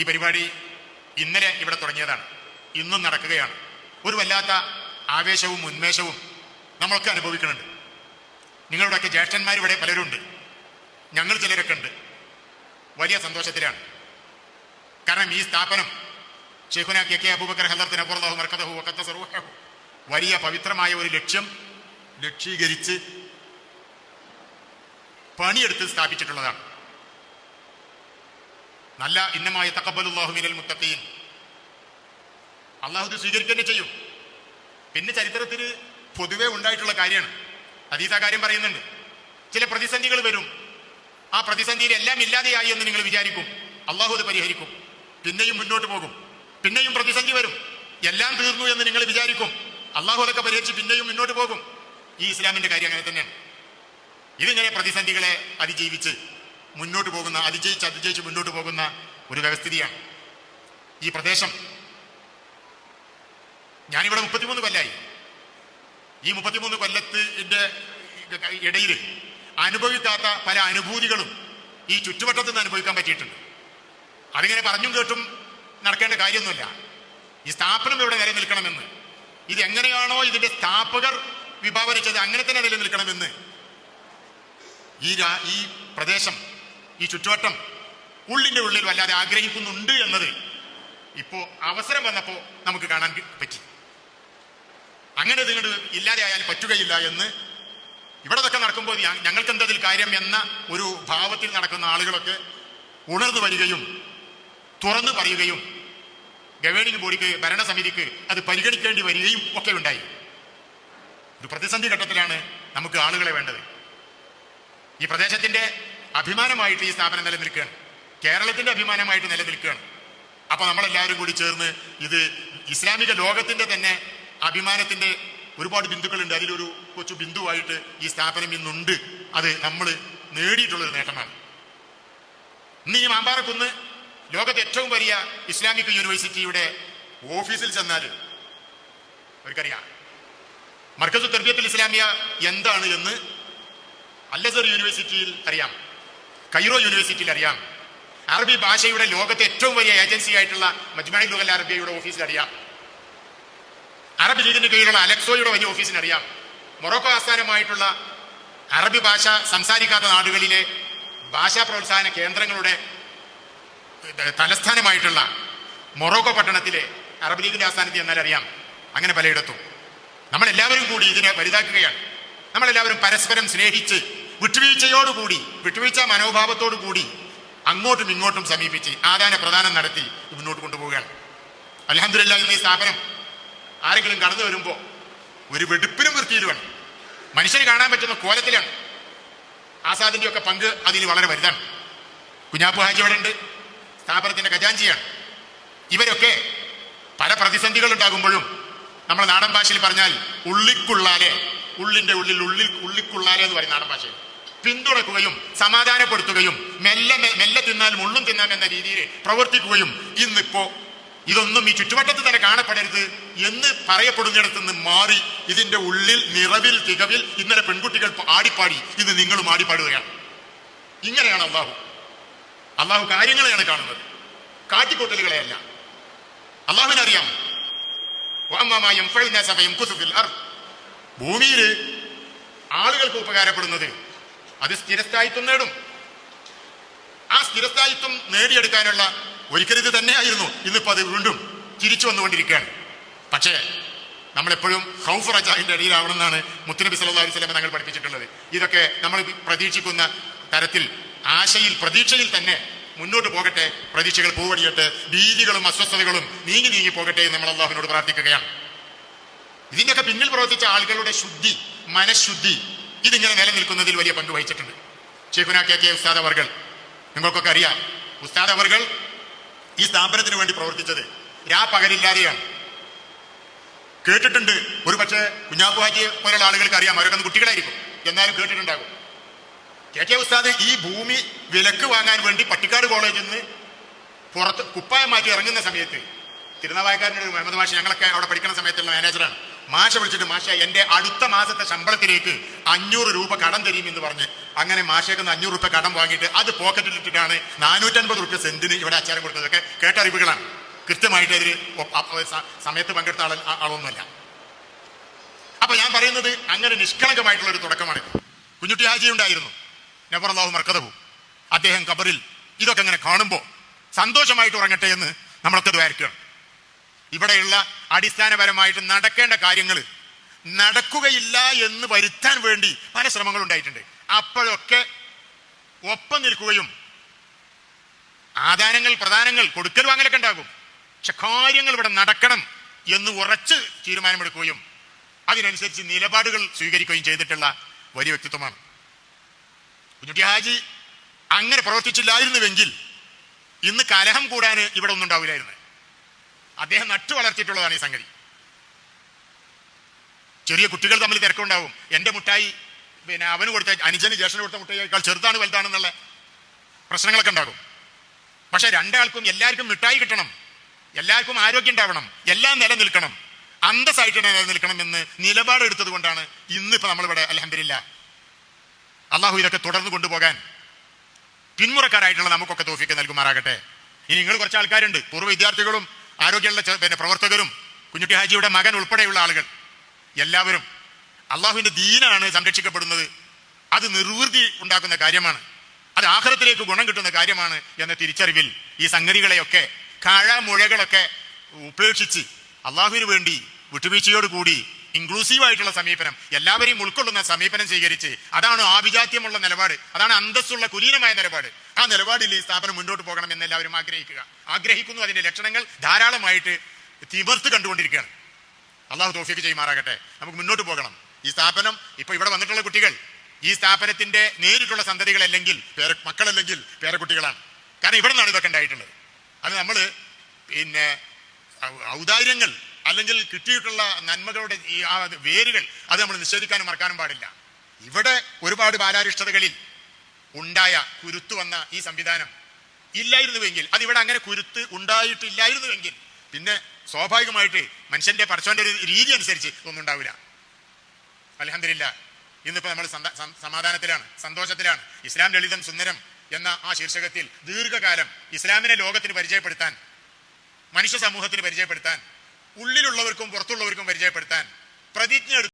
ഈ പരിപാടി ഇന്നലെ ഇവിടെ തുടങ്ങിയതാണ്. ഇന്നും നടക്കുകയാണ്. ഒരു വല്ലാത്ത ആവേശവും ഉന്മേഷവും നമ്മളൊക്കെ അനുഭവിക്കുന്നുണ്ട്. നിങ്ങളുടെയൊക്കെ ജ്യേഷ്ഠന്മാർ ഇവിടെ പലരുണ്ട്. ഞങ്ങൾ ചിലരൊക്കെ ഉണ്ട്. വലിയ സന്തോഷത്തിലാണ്. കാരണം ഈ സ്ഥാപനം ഷെയ്ഖുന കെ കെ അബൂബക്കർ അപ്പുറത്താഹു മർക്കതഹു വലിയ പവിത്രമായ ഒരു ലക്ഷ്യം ലക്ഷീകരിച്ച് പണിയെടുത്ത് സ്ഥാപിച്ചിട്ടുള്ളതാണ്. നല്ല ഇന്നമായ തക്കബലുല്ലാഹു മിനൽ മുത്തഖീൻ. അള്ളാഹു ഇത് സ്വീകരിക്കുക ചെയ്യും. പിന്നെ ചരിത്രത്തിൽ പൊതുവെ ഉണ്ടായിട്ടുള്ള കാര്യമാണ്. അതീത കാര്യം പറയുന്നുണ്ട്. ചില പ്രതിസന്ധികൾ വരും. ആ പ്രതിസന്ധിയിൽ എല്ലാം ഇല്ലാതെയായി എന്ന് നിങ്ങൾ വിചാരിക്കും. അള്ളാഹു അത് പരിഹരിക്കും. പിന്നെയും മുന്നോട്ട് പോകും. പിന്നെയും പ്രതിസന്ധി വരും. എല്ലാം തീർന്നു എന്ന് നിങ്ങൾ വിചാരിക്കും. അള്ളാഹു അതൊക്കെ പരിഹരിച്ച് പിന്നെയും മുന്നോട്ട് പോകും. ഈ ഇസ്ലാമിന്റെ കാര്യം അങ്ങനെ തന്നെയാണ്. ഇതിങ്ങനെ പ്രതിസന്ധികളെ അതിജീവിച്ച് മുന്നോട്ട് പോകുന്ന അതിജയിച്ച് അതിജയിച്ച് മുന്നോട്ട് പോകുന്ന ഒരു വ്യവസ്ഥിതിയാണ് ഈ പ്രദേശം. ഞാനിവിടെ മുപ്പത്തിമൂന്ന് കൊല്ലായി. ഈ മുപ്പത്തിമൂന്ന് കൊല്ലത്തിന്റെ ഇടയിൽ അനുഭവിക്കാത്ത പല അനുഭൂതികളും ഈ ചുറ്റുവട്ടത്തിൽ നിന്ന് അനുഭവിക്കാൻ പറ്റിയിട്ടുണ്ട്. അതിങ്ങനെ പറഞ്ഞും കേട്ടും നടക്കേണ്ട കാര്യമൊന്നുമില്ല. ഈ സ്ഥാപനം ഇവിടെ നിലനിൽക്കണമെന്ന് ഇത് എങ്ങനെയാണോ ഇതിന്റെ സ്ഥാപകർ വിഭാവനിച്ചത് അങ്ങനെ തന്നെ നിലനിൽക്കണമെന്ന് ഈ ഈ പ്രദേശം ഈ ചുറ്റുവട്ടം ഉള്ളിന്റെ ഉള്ളിൽ വല്ലാതെ ആഗ്രഹിക്കുന്നുണ്ട് എന്നത് ഇപ്പോ അവസരം വന്നപ്പോൾ നമുക്ക് കാണാൻ പറ്റി. അങ്ങനെ നിങ്ങളുടെ ഇല്ലാതെ ആയാൽ പറ്റുകയില്ല എന്ന് ഇവിടെ ഇതൊക്കെ നടക്കുമ്പോൾ ഞങ്ങൾക്ക് എന്തതിൽ കാര്യം എന്ന ഒരു ഭാവത്തിൽ നടക്കുന്ന ആളുകളൊക്കെ ഉണർന്നു വരികയും തുറന്നു പറയുകയും ഗവേണിംഗ് ബോഡിക്ക് ഭരണസമിതിക്ക് അത് പരിഗണിക്കേണ്ടി വരികയും ഒക്കെ ഉണ്ടായി. ഒരു പ്രതിസന്ധി ഘട്ടത്തിലാണ് നമുക്ക് ആളുകളെ വേണ്ടത്. ഈ പ്രദേശത്തിന്റെ അഭിമാനമായിട്ട് ഈ സ്ഥാപനം നിലനിൽക്കുകയാണ്. കേരളത്തിന്റെ അഭിമാനമായിട്ട് നിലനിൽക്കുകയാണ്. അപ്പൊ നമ്മളെല്ലാവരും കൂടി ചേർന്ന് ഇത് ഇസ്ലാമിക ലോകത്തിന്റെ തന്നെ അഭിമാനത്തിന്റെ ഒരുപാട് ബിന്ദുക്കളുണ്ട്. അതിലൊരു കൊച്ചു ബിന്ദുവായിട്ട് ഈ സ്ഥാപനം ഇന്നുണ്ട്. അത് നമ്മൾ നേടിയിട്ടുള്ളൊരു നേട്ടമാണ്. ഇന്ന് ഈ മാമ്പാറക്കുന്ന് ലോകത്തെ ഏറ്റവും വലിയ ഇസ്ലാമിക് യൂണിവേഴ്സിറ്റിയുടെ ഓഫീസിൽ ചെന്നാൽ അവർക്കറിയാം. മർക്കസ് തെർബിയത്തിൽ ഇസ്ലാമിയ എന്താണ് എന്ന് അല്ലസർ യൂണിവേഴ്സിറ്റിയിൽ അറിയാം. കൈറോ യൂണിവേഴ്സിറ്റിയിൽ അറിയാം. അറബി ഭാഷയുടെ ലോകത്തെ ഏറ്റവും വലിയ ഏജൻസി ആയിട്ടുള്ള മജ്മായി ലുഗൽ അറബിയയുടെ ഓഫീസിൽ അറിയാം. അറബ് ലീഗിന്റെ കീഴിലുള്ള അലക്സോയുടെ വലിയ ഓഫീസിന് അറിയാം. മൊറോക്കോ ആസ്ഥാനമായിട്ടുള്ള അറബി ഭാഷ സംസാരിക്കാത്ത നാടുകളിലെ ഭാഷാ പ്രോത്സാഹന കേന്ദ്രങ്ങളുടെ തലസ്ഥാനമായിട്ടുള്ള മൊറോക്കോ പട്ടണത്തിലെ അറബ് ലീഗിന്റെ ആസ്ഥാനത്ത് എന്നാൽ അറിയാം. അങ്ങനെ പലയിടത്തും. നമ്മളെല്ലാവരും കൂടി ഇതിനെ വലുതാക്കുകയാണ്. നമ്മളെല്ലാവരും പരസ്പരം സ്നേഹിച്ച് വിട്ടുവീഴ്ചയോടുകൂടി വിട്ടുവീഴ്ച മനോഭാവത്തോടു കൂടി അങ്ങോട്ടും ഇങ്ങോട്ടും സമീപിച്ച് ആദാന പ്രദാനം നടത്തി മുന്നോട്ട് കൊണ്ടുപോവുകയാണ്. അലഹമില്ല ഇന്ന് ഈ സ്ഥാപനം ആരെങ്കിലും കടന്നു വരുമ്പോൾ ഒരു വെടുപ്പിനും വൃത്തിയിലുമാണ് മനുഷ്യന് കാണാൻ പറ്റുന്ന കോലത്തിലാണ്. ആസാദിന്റെ ഒക്കെ പങ്ക് അതിൽ വളരെ വലുതാണ്. കുഞ്ഞാപ്പു ഹാജി ഇവിടെ ഉണ്ട് സ്ഥാപനത്തിന്റെ ഖജാഞ്ചിയാണ് ഇവരൊക്കെ പല പ്രതിസന്ധികൾ ഉണ്ടാകുമ്പോഴും നമ്മൾ നാടൻ ഭാഷയിൽ പറഞ്ഞാൽ ഉള്ളിക്കുള്ളാലെ ഉള്ളിന്റെ ഉള്ളിൽ ഉള്ളിൽ ഉള്ളിക്കുള്ളാലെ എന്ന് പറയും നാടൻ ഭാഷയിൽ. പിന്തുണക്കുകയും സമാധാനപ്പെടുത്തുകയും മെല്ലെ മെല്ലെ തിന്നാൽ മുള്ളും തിന്നാം എന്ന രീതിയിൽ പ്രവർത്തിക്കുകയും ഇന്നിപ്പോ ഇതൊന്നും ഈ ചുറ്റുവട്ടത്ത് തന്നെ കാണപ്പെടരുത് എന്ന് പറയപ്പെടുന്നിടത്ത് നിന്ന് മാറി ഇതിന്റെ ഉള്ളിൽ നിറവിൽ തികവിൽ ഇന്നലെ പെൺകുട്ടികൾ ആടിപ്പാടി ഇന്ന് നിങ്ങളും ആടിപ്പാടുകയാണ്. ഇങ്ങനെയാണ് അള്ളാഹു. അള്ളാഹു കാര്യങ്ങളെയാണ് കാണുന്നത്. കാട്ടിക്കൂട്ടലുകളെയല്ല. അള്ളാഹുവിനറിയാം. ഭൂമിയിൽ ആളുകൾക്ക് ഉപകാരപ്പെടുന്നത് അത് സ്ഥിരസ്ഥായിത്വം നേടും. ആ സ്ഥിരസ്ഥായിത്വം നേടിയെടുക്കാനുള്ള ഒരിക്കലും ഇത് തന്നെയായിരുന്നു. ഇന്നിപ്പോ അത് വീണ്ടും തിരിച്ചു വന്നുകൊണ്ടിരിക്കുകയാണ്. പക്ഷേ നമ്മളെപ്പോഴും ഹൗഫ് റജാഹിന്റെ അടിയിലാവണമെന്നാണ് മുത്തുനബി അലൈഹി വസല്ലം നമ്മൾ പഠിപ്പിച്ചിട്ടുള്ളത്. ഇതൊക്കെ നമ്മൾ പ്രതീക്ഷിക്കുന്ന തരത്തിൽ ആശയിൽ പ്രതീക്ഷയിൽ തന്നെ മുന്നോട്ട് പോകട്ടെ പ്രതീക്ഷകൾ പൂവണിയട്ടെ ഭീതികളും അസ്വസ്ഥതകളും നീങ്ങി നീങ്ങി പോകട്ടെ എന്ന് നമ്മൾ അള്ളാഹുവിനോട് പ്രാർത്ഥിക്കുകയാണ്. ഇതിന്റെയൊക്കെ പിന്നിൽ പ്രവർത്തിച്ച ആളുകളുടെ ശുദ്ധി മനഃശുദ്ധി ഇതിങ്ങനെ നിലനിൽക്കുന്നതിൽ വലിയ പങ്ക് വഹിച്ചിട്ടുണ്ട്. ഷെയ്ഖുന കെ കെ ഉസ്താദ് അവർകൾ നിങ്ങൾക്കൊക്കെ അറിയാം ഉസ്താദ് ഈ സ്ഥാപനത്തിന് വേണ്ടി പ്രവർത്തിച്ചത് രാ പകലില്ലാതെയാണ്. കേട്ടിട്ടുണ്ട് ഒരു പക്ഷേ കുഞ്ഞാപ്പു ഹാജിയെ പോലുള്ള ആളുകൾക്ക് അറിയാം അവരൊക്കെ കുട്ടികളായിരിക്കും. എന്നാലും കേട്ടിട്ടുണ്ടാകും. കെ കെ ഉസ്താദ് ഈ ഭൂമി വിലക്ക് വാങ്ങാൻ വേണ്ടി പട്ടിക്കാട് കോളേജിൽ നിന്ന് പുറത്ത് കുപ്പായം മാറ്റി ഇറങ്ങുന്ന സമയത്ത് തിരുനാവായക്കാരന്റെ ഒരു മുഹമ്മദ് മാഷ് ഞങ്ങളൊക്കെ അവിടെ പഠിക്കുന്ന സമയത്തുള്ള മാനേജറാണ് മാഷ വിളിച്ചിട്ട് മാഷ എന്റെ അടുത്ത മാസത്തെ ശമ്പളത്തിലേക്ക് അഞ്ഞൂറ് രൂപ കടം എന്ന് പറഞ്ഞ് അങ്ങനെ മാഷേക്ക് അഞ്ഞൂറ് രൂപ കടം വാങ്ങിയിട്ട് അത് പോക്കറ്റിൽ ഇട്ടിട്ടാണ് നാനൂറ്റൻപത് രൂപ സെന്റിന് ഇവിടെ അച്ചാരം കൊടുത്തതൊക്കെ കേട്ടറിവുകളാണ് കൃത്യമായിട്ട് അതിൽ സമയത്ത് പങ്കെടുത്ത ആൾ ആളൊന്നുമല്ല. അപ്പൊ ഞാൻ പറയുന്നത് അങ്ങനെ നിഷ്കളങ്കമായിട്ടുള്ള ഒരു തുടക്കമാണ്. കുഞ്ഞുട്ടി ഹാജി ഉണ്ടായിരുന്നു. നബറല്ലാഹു മർക്കതവും അദ്ദേഹം കബറിൽ ഇതൊക്കെ അങ്ങനെ കാണുമ്പോൾ സന്തോഷമായിട്ട് ഉറങ്ങട്ടെ എന്ന് നമ്മളൊക്കെ ദ്വാരിക്കുകയാണ്. ഇവിടെയുള്ള അടിസ്ഥാനപരമായിട്ട് നടക്കേണ്ട കാര്യങ്ങൾ നടക്കുകയില്ല എന്ന് വരുത്താൻ വേണ്ടി പല ശ്രമങ്ങളും ഉണ്ടായിട്ടുണ്ട്. അപ്പോഴൊക്കെ ഒപ്പം നിൽക്കുകയും ആദാനങ്ങൾ പ്രധാനങ്ങൾ കൊടുക്കൽ വാങ്ങലൊക്കെ ഉണ്ടാകും. പക്ഷെ കാര്യങ്ങൾ ഇവിടെ നടക്കണം എന്ന് ഉറച്ച് തീരുമാനമെടുക്കുകയും അതിനനുസരിച്ച് നിലപാടുകൾ സ്വീകരിക്കുകയും ചെയ്തിട്ടുള്ള വലിയ വ്യക്തിത്വമാണ്. കുഞ്ഞുട്ടി ഹാജി അങ്ങനെ പ്രവർത്തിച്ചില്ലായിരുന്നുവെങ്കിൽ ഇന്ന് കലഹം കൂടാൻ ഇവിടെ ഒന്നും ഉണ്ടാവില്ലായിരുന്നു. അദ്ദേഹം നട്ടു വളർത്തിയിട്ടുള്ളതാണ് ഈ സംഗതി. ചെറിയ കുട്ടികൾ തമ്മിൽ തിരക്കുണ്ടാവും. എന്റെ മുട്ടായി പിന്നെ അവന് കൊടുത്ത അനുജന് ജ്യേഷ്ഠന് കൊടുത്ത മുട്ടായിയേക്കാൾ ചെറുതാണ് വലുതാണെന്നുള്ള പ്രശ്നങ്ങളൊക്കെ ഉണ്ടാകും. പക്ഷെ രണ്ടാൾക്കും എല്ലാവർക്കും മിഠായി കിട്ടണം. എല്ലാവർക്കും ആരോഗ്യം ഉണ്ടാവണം. എല്ലാം നിലനിൽക്കണം. അന്തസ്സായിട്ട് നിലനിൽക്കണം എന്ന് നിലപാടെടുത്തത് കൊണ്ടാണ് ഇന്നിപ്പോ നമ്മളിവിടെ അലഹമില്ല അള്ളാഹു ഇതൊക്കെ തുടർന്ന് കൊണ്ടുപോകാൻ പിന്മുറക്കാരായിട്ടുള്ള നമുക്കൊക്കെ തോഫിക്ക് നൽകുമാറാകട്ടെ. ഇനി നിങ്ങൾ കുറച്ച് ആൾക്കാരുണ്ട് പൂർവ വിദ്യാർത്ഥികളും ആരോഗ്യമുള്ള പിന്നെ പ്രവർത്തകരും കുഞ്ഞുട്ടി ഹാജിയുടെ മകൻ ഉൾപ്പെടെയുള്ള ആളുകൾ എല്ലാവരും അള്ളാഹുവിന്റെ ദീനാണ് സംരക്ഷിക്കപ്പെടുന്നത്. അത് നിർവൃത്തി ഉണ്ടാക്കുന്ന കാര്യമാണ്. അത് ആഹ്ലത്തിലേക്ക് ഗുണം കിട്ടുന്ന കാര്യമാണ് എന്ന തിരിച്ചറിവിൽ ഈ സംഗതികളെയൊക്കെ കഴമുഴകളൊക്കെ ഉപേക്ഷിച്ച് അള്ളാഹുവിന് വേണ്ടി വിട്ടുവീഴ്ചയോടുകൂടി ഇൻക്ലൂസീവ് ആയിട്ടുള്ള സമീപനം. എല്ലാവരെയും ഉൾക്കൊള്ളുന്ന സമീപനം സ്വീകരിച്ച് അതാണ് ആഭിജാത്യമുള്ള നിലപാട്. അതാണ് അന്തസ്സുള്ള കുലീനമായ നിലപാട്. ആ നിലപാടിൽ ഈ സ്ഥാപനം മുന്നോട്ട് പോകണം എന്ന് എല്ലാവരും ആഗ്രഹിക്കുക. ആഗ്രഹിക്കുന്നു. അതിന്റെ ലക്ഷണങ്ങൾ ധാരാളമായിട്ട് തിമർത്ത് കണ്ടുകൊണ്ടിരിക്കുകയാണ്. അള്ളാഹു തോഫിക്ക് ചെയ്യുമാറാകട്ടെ. നമുക്ക് മുന്നോട്ട് പോകണം. ഈ സ്ഥാപനം ഇപ്പൊ ഇവിടെ വന്നിട്ടുള്ള കുട്ടികൾ ഈ സ്ഥാപനത്തിന്റെ നേരിട്ടുള്ള സന്തതികളല്ലെങ്കിൽ പേര മക്കളല്ലെങ്കിൽ പേരക്കുട്ടികളാണ്. കാരണം ഇവിടെ നിന്നാണ് ഇതൊക്കെ ഉണ്ടായിട്ടുള്ളത്. അത് നമ്മൾ പിന്നെ ഔദാര്യങ്ങൾ അല്ലെങ്കിൽ കിട്ടിയിട്ടുള്ള നന്മകളുടെ ഈ ആ വേരുകൾ അത് നമ്മൾ നിഷേധിക്കാനും മറക്കാനും പാടില്ല. ഇവിടെ ഒരുപാട് ബാലാരിഷ്ടതകളിൽ ഉണ്ടായ കുരുത്തു വന്ന ഈ സംവിധാനം ഇല്ലായിരുന്നുവെങ്കിൽ അത് ഇവിടെ അങ്ങനെ കുരുത്ത് ഉണ്ടായിട്ടില്ലായിരുന്നുവെങ്കിൽ പിന്നെ സ്വാഭാവികമായിട്ട് മനുഷ്യന്റെ പടച്ചോന്റെ ഒരു രീതി അനുസരിച്ച് ഒന്നും ഉണ്ടാവില്ല. അലഹമില്ല ഇന്നിപ്പോ നമ്മൾ സമാധാനത്തിലാണ് സന്തോഷത്തിലാണ്. ഇസ്ലാം ലളിതം സുന്ദരം എന്ന ആ ശീർഷകത്തിൽ ദീർഘകാലം ഇസ്ലാമിനെ ലോകത്തിന് പരിചയപ്പെടുത്താൻ മനുഷ്യ സമൂഹത്തിന് പരിചയപ്പെടുത്താൻ ഉള്ളിലുള്ളവർക്കും പുറത്തുള്ളവർക്കും പരിചയപ്പെടുത്താൻ പ്രതിജ്ഞ